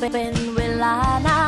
เป็นเวลานาน